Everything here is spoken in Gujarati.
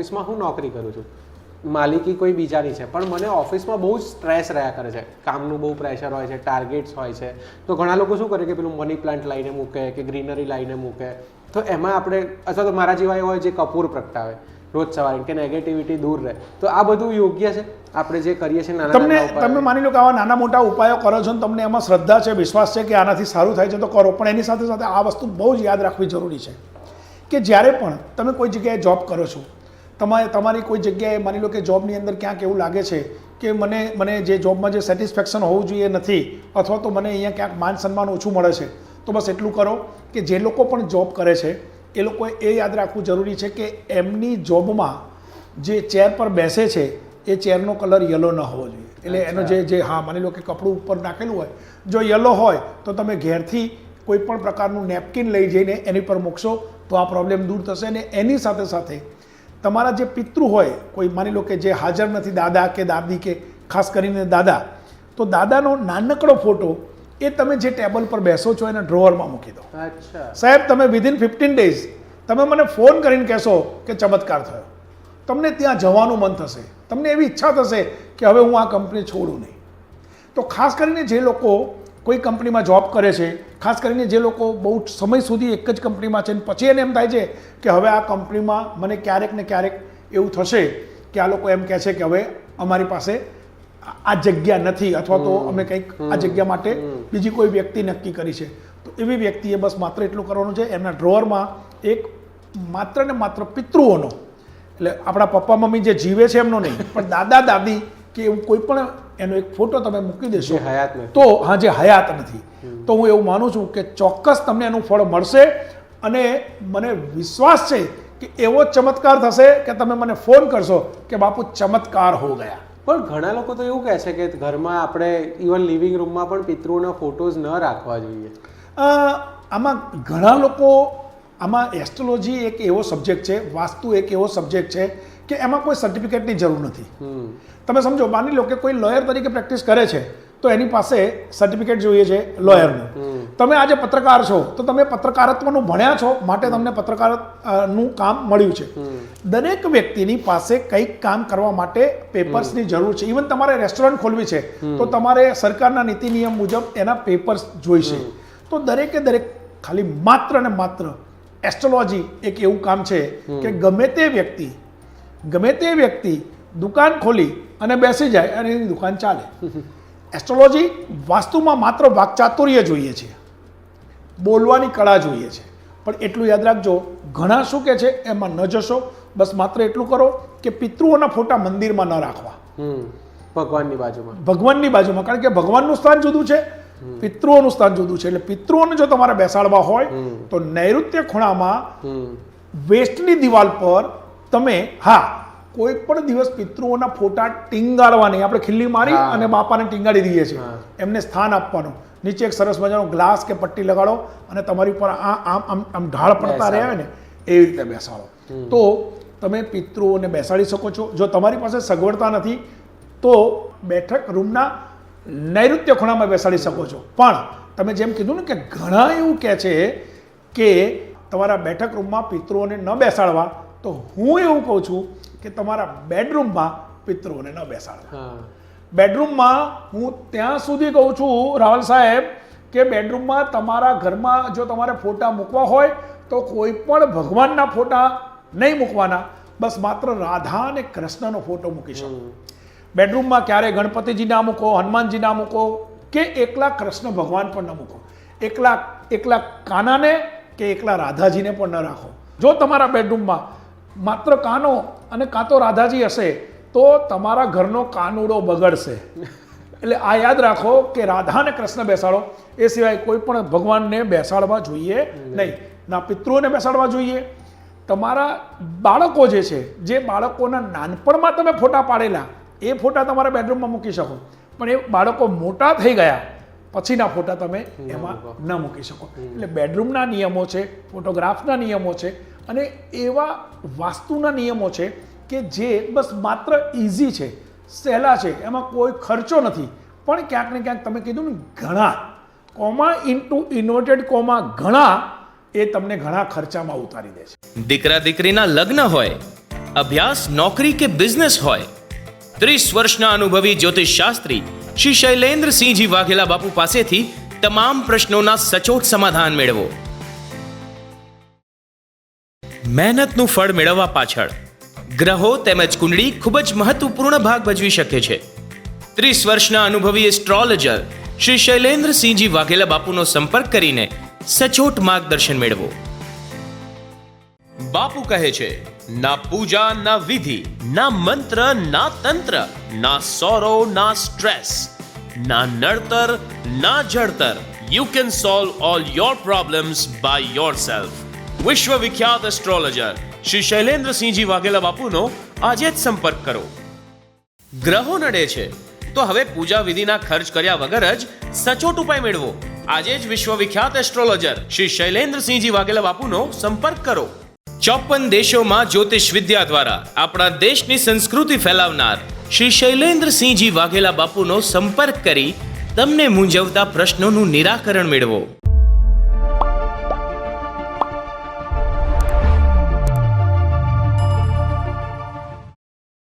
ઓફિસમાં હું નોકરી કરું છું. માલિકી કોઈ બીજાની છે. પણ મને ઓફિસમાં બહુ જ સ્ટ્રેસ રહ્યા કરે છે. કામનું બહુ પ્રેશર હોય છે ટાર્ગેટ્સ હોય છે. તો ઘણા લોકો શું કરે કે પેલું મની પ્લાન્ટ લાવીને મૂકે કે ગ્રીનરી લાવીને મૂકે. તો એમાં આપણે અથવા તો મારા જેવા હોય જે કપૂર પ્રગટાવે. રોજ સવારે કે નેગેટિવિટી દૂર રહે. તો આ બધું યોગ્ય છે? આપણે જે કરીએ છીએ નાના તમને તમે માની લો કે આવા નાના મોટા ઉપાયો કરો છો ને તમને એમાં શ્રદ્ધા છે વિશ્વાસ છે કે આનાથી સારું થાય છે તો કરો. પણ એની સાથે સાથે આ વસ્તુ બહુ જ યાદ રાખવી જરૂરી છે. કે જ્યારે પણ તમે કોઈ જગ્યાએ જોબ કરો છો તમારે તમારી કોઈ જગ્યાએ માની લો કે જોબની અંદર ક્યાંક એવું લાગે છે કે મને મને જે જોબમાં જે સેટિસ્ફેક્શન હોવું જોઈએ નથી અથવા તો મને અહીંયા ક્યાંક માન સન્માન ઓછું મળે છે તો બસ એટલું કરો કે જે લોકો પણ જોબ કરે છે એ લોકોએ એ યાદ રાખવું જરૂરી છે કે એમની જોબમાં જે ચેર પર બેસે છે એ ચેરનો કલર યલો ન હોવો જોઈએ. એટલે એનો જે જે હા માની લો કે કપડું ઉપર નાખેલું હોય જો યલો હોય તો તમે ઘેરથી કોઈ પણ પ્રકારનું નેપકિન લઈ જઈને એની પર મૂકશો તો આ પ્રોબ્લેમ દૂર થશે અને એની સાથે સાથે તમારા જે પિતૃ હોય કોઈ માની લો કે જે હાજર નથી દાદા કે દાદી કે ખાસ કરીને દાદા તો દાદાનો નાનકડો ફોટો એ તમે જે ટેબલ પર બેસો છો એના ડ્રોવરમાં મૂકી દો. સાહેબ તમે વિધિન ફિફ્ટીન ડેઝ તમે મને ફોન કરીને કહેશો કે ચમત્કાર થયો. તમને ત્યાં જવાનું મન થશે. તમને એવી ઈચ્છા થશે કે હવે હું આ કંપની છોડું નહીં. તો ખાસ કરીને જે લોકો કોઈ કંપનીમાં જોબ કરે છે ખાસ કરીને જે લોકો બહુ સમય સુધી એક જ કંપનીમાં છે અને પછી એને એમ થાય છે કે હવે આ કંપનીમાં મને ક્યારેક ને ક્યારેક એવું થશે કે આ લોકો એમ કહે છે કે હવે અમારી પાસે આ- જગ્યા નથી અથવા તો અમે કંઈક આ જગ્યા માટે બીજી કોઈ વ્યક્તિ નક્કી કરી છે. તો એવી વ્યક્તિએ બસ માત્ર એટલું કરવાનું છે એમના ડ્રોવરમાં એક માત્ર ને માત્ર પિતૃઓનો. એટલે આપણા પપ્પા મમ્મી જે જીવે છે એમનો નહીં પણ દાદા દાદી કે એવું કોઈ પણ એનો એક ફોટો તમે મૂકી દેશો. હયાત તો હા જે હયાત નથી. તો હું એવું માનું છું કે ચોક્કસ તમને એનું ફળ મળશે અને મને વિશ્વાસ છે કે એવો ચમત્કાર થશે કે તમે મને ફોન કરશો કે બાપુ ચમત્કાર હો ગયા. પણ ઘણા લોકો તો એવું કહે છે કે ઘરમાં આપણે ઇવન લિવિંગ રૂમમાં પણ પિતૃઓના ફોટોઝ ન રાખવા જોઈએ. આમાં ઘણા લોકો આમાં એસ્ટ્રોલોજી એક એવો સબ્જેક્ટ છે વાસ્તુ એક એવો સબ્જેક્ટ છે કે એમાં કોઈ સર્ટિફિકેટની જરૂર નથી. તમે સમજો માની લો કે કોઈ લોયર તરીકે પ્રેક્ટિસ કરે છે તો એની પાસે સર્ટિફિકેટ જોઈએ છે લોયરનું તમે આજે પત્રકાર છો તો તમે પત્રકારત્વનું ભણ્યા છો માટે તમને પત્રકારનું નું કામ મળ્યું છે. દરેક વ્યક્તિની પાસે કંઈક કામ કરવા માટે પેપર્સની જરૂર છે. ઇવન તમારે રેસ્ટોરન્ટ ખોલવી છે તો તમારે સરકારના નીતિ નિયમ મુજબ એના પેપર્સ જોઈશે. તો દરેકે દરેક ખાલી માત્ર ને માત્ર એસ્ટ્રોલોજી એક એવું કામ છે કે ગમે તે વ્યક્તિ ગમે તે વ્યક્તિ દુકાન ખોલી અને બેસી જાય અને એની દુકાન ચાલે. એસ્ટ્રોલોજી વાસ્તુમાં માત્ર વાકચાતુર્ય જોઈએ છે. બોલવાની કળા જોઈએ છે. પણ એટલું યાદ રાખજો ઘણા શું કે છે એમાં ન જશો. બસ માત્ર એટલું કરો કે પિતૃઓના ફોટા મંદિરમાં ન રાખવા. ભગવાનની બાજુમાં. ભગવાનની બાજુમાં. કારણ કે ભગવાનનું સ્થાન જુદું છે પિતૃઓનું સ્થાન જુદું છે. એટલે પિતૃઓને જો તમારે બેસાડવા હોય તો નૈઋત્ય ખૂણામાં વેસ્ટની દિવાલ પર તમે હા કોઈ પણ દિવસ પિતૃઓના ફોટા ટીંગાડવા નહીં. આપણે ખીલ્લી મારી અને બાપાને ટીંગાડી દઈએ છીએ. એમને સ્થાન આપવાનું. નીચે એક સરસ મજાનો ગ્લાસ કે પટ્ટી લગાડો અને તમારી ઉપર આ આમ આમ આમ ઢાળ પડતા રહે ને એવી રીતે બેસાડો. તો તમે પિતૃઓને બેસાડી શકો છો. જો તમારી પાસે સગવડતા નથી તો બેઠક રૂમના નૈઋત્ય ખૂણામાં બેસાડી શકો છો. પણ તમે જેમ કીધું ને કે ઘણા એવું કહે છે કે તમારા બેઠક રૂમમાં પિતૃઓને ન બેસાડવા તો હું એવું કહું છું કે તમારા બેડરૂમમાં પિતૃઓને ન બેસાડવા. હા. બેડરૂમમાં હું ત્યાં સુધી કહું છું રાહુલ સાહેબ કે બેડરૂમમાં તમારા ઘરમાં જો તમારે ફોટા મૂકવા હોય તો કોઈ પણ ભગવાનના ફોટા નહીં મૂકવાના. બસ માત્ર રાધા અને કૃષ્ણનો ફોટો મૂકી શકો. બેડરૂમમાં ક્યારે ગણપતિજી ના મૂકો, હનુમાનજી ના મૂકો કે એકલા કૃષ્ણ ભગવાન પણ ન મૂકો? એકલા એકલા કાનાને કે એકલા રાધાજીને પણ ન રાખો? જો તમારા બેડરૂમમાં માત્ર કાનો અને કાં તો રાધાજી હશે, તો તમારા ઘરનો કાનુડો બગડશે. એટલે આ યાદ રાખો કે રાધા અને કૃષ્ણ બેસાડો, એ સિવાય કોઈ પણ ભગવાનને બેસાડવા જોઈએ નહીં. ના પિતૃઓને બેસાડવા જોઈએ. તમારા બાળકો જે છે, જે બાળકોના નાનપણમાં તમે ફોટા પાડેલા એ ફોટા તમારા બેડરૂમમાં મૂકી શકો. પણ એ બાળકો મોટા થઈ ગયા પછીના ફોટા તમે એમાં ન મૂકી શકો. એટલે બેડરૂમના નિયમો છે ફોટોગ્રાફના નિયમો છે અને એવા વાસ્તુના નિયમો છે કે જે બસ માત્ર ઇઝી છે સહેલા છે એમાં કોઈ ખર્ચો નથી. પણ ક્યાંક ને ક્યાંક તમે કીધું ને ઘણા કોમા ઇન્ટુ ઇન્વર્ટેડ કોમા ઘણા એ તમને ઘણા ખર્ચામાં ઉતારી દે છે. દીકરા દીકરીના લગ્ન હોય અભ્યાસ નોકરી કે બિઝનેસ હોય ત્રીસ વર્ષના અનુભવી જ્યોતિષ શાસ્ત્રી શ્રી શૈલેન્દ્રસિંહજી વાઘેલા બાપુ પાસેથી તમામ પ્રશ્નોના સચોટ સમાધાન મેળવો. મહેનતનું ફળ મેળવવા પાછળ, ગ્રહો તેમજ કુંડળી ખૂબ જ મહત્વપૂર્ણ ભાગ ભજવી શકે છે. ત્રીસ વર્ષના અનુભવી એસ્ટ્રોલોજર શ્રી શૈલેન્દ્રસિંહજી વાઘેલા બાપુનો સંપર્ક કરીને સચોટ માર્ગદર્શન મેળવો. બાપુ કહે છે, ના પૂજા, ના વિધિ, ના મંત્ર, ના તંત્ર, ના સોરો ના સ્ટ્રેસ ના નડતર, ના જડતર you can solve all your problems by yourself વિશ્વ વિખ્યાત એસ્ટ્રોલોજર શ્રી શૈલેન્દ્રસિંહજી વાઘેલા બાપુનો આજે જ સંપર્ક કરો. ગ્રહો નડે છે, તો હવે પૂજા વિધિના ખર્ચ કર્યા વગર જ સચોટ ઉપાય મેળવો. આજે જ વિશ્વ વિખ્યાત એસ્ટ્રોલોજર શ્રી શૈલેન્દ્રસિંહજી વાઘેલા બાપુનો સંપર્ક કરો. ચોપન દેશોમાં જ્યોતિષ વિદ્યા દ્વારા આપણા દેશની સંસ્કૃતિ ફેલાવનાર શ્રી શૈલેન્દ્રસિંહજી વાઘેલા બાપુનો સંપર્ક કરી તમને મૂંઝવતા પ્રશ્નોનું નિરાકરણ મેળવો.